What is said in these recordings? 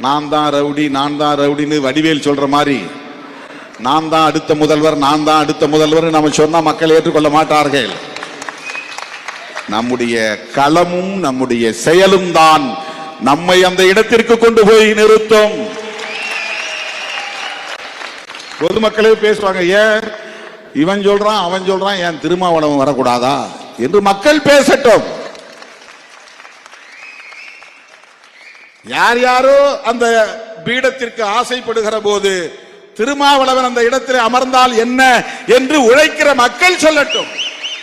நான் தான் ரவுடி நான் தான் ரவுடின்னு வடிவேல் சொல்ற மாதிரி. நான் தான் அடுத்த முதல்வர் நான் தான் அடுத்த முதல்வர் நம்ம சொன்னா மக்கள் ஏற்றுக்கொள்ள மாட்டார்கள். நம்முடைய களமும் நம்முடைய செயலும் தான் நம்மை அந்த இடத்திற்கு கொண்டு போய் நிறுத்தும். பொதுமக்களே பேசுவாங்க ஏன்? இவன் சொல்றான் அவன் சொல்றான் ஏன் திருமாவளவன் வரக்கூடாதா? என்று மக்கள் பேசட்டும். யார் யாரோ அந்த பீடத்திற்கு ஆசைப்படுகிற போது திருமாவளவன் அந்த இடத்தில் அமர்ந்தால் என்ன என்று உழைக்கிற மக்கள் சொல்லட்டும்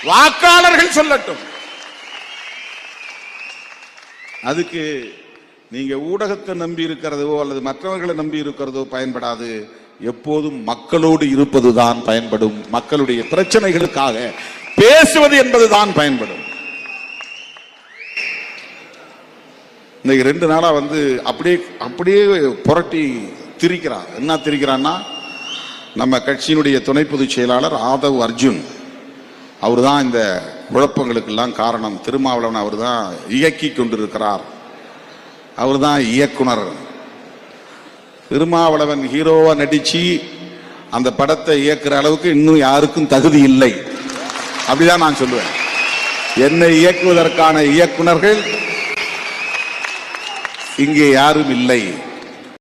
வாக்காளர்கள் சொல்லட்டும். அதுக்கு நீங்க ஊடகத்தை நம்பி இருக்கிறதோ அல்லது மற்றவர்களை நம்பி இருக்கிறதோ பயன்படாது. எப்போதும் மக்களோடு இருப்பதுதான் பயன்படும். மக்களுடைய பிரச்சனைகளுக்காக பேசுவது என்பதுதான் பயன்படும். இன்னைக்கு ரெண்டு நாளாக வந்து அப்படியே அப்படியே புரட்டி திரிக்கிறார் என்ன திரிக்கிறான்னா நம்ம கட்சியினுடைய துணை பொதுச் செயலாளர் ஆதவ் அர்ஜுன். அவர் தான் இந்த குழப்பங்களுக்கெல்லாம் காரணம். திருமாவளவன் அவர் தான் இயக்கி கொண்டிருக்கிறார். அவர் தான் இயக்குனர். திருமாவளவன் ஹீரோவாக நடித்து அந்த படத்தை இயக்குற அளவுக்கு இன்னும் யாருக்கும் தகுதி இல்லை. அப்படிதான் நான் சொல்லுவேன். என்னை இயக்குவதற்கான இயக்குனர்கள் இங்கே யாரும் இல்லை.